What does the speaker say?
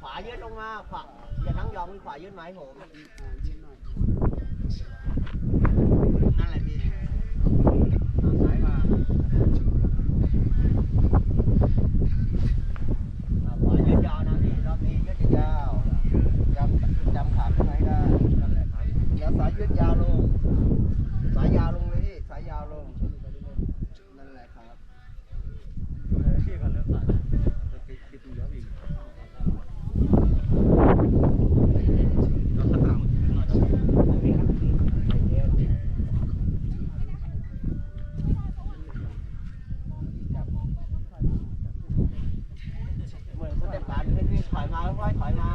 ขวายืดลงมาขวาอย่านั่งยองขวายืดไมผมนั่นแหละพี่เายมาขวายืดยาวนะพี่รอบนี้ยืดยาวจำจำขาไมาให้ได้นั่ายยืดยาวลง ถอยมาค่อยถอยมา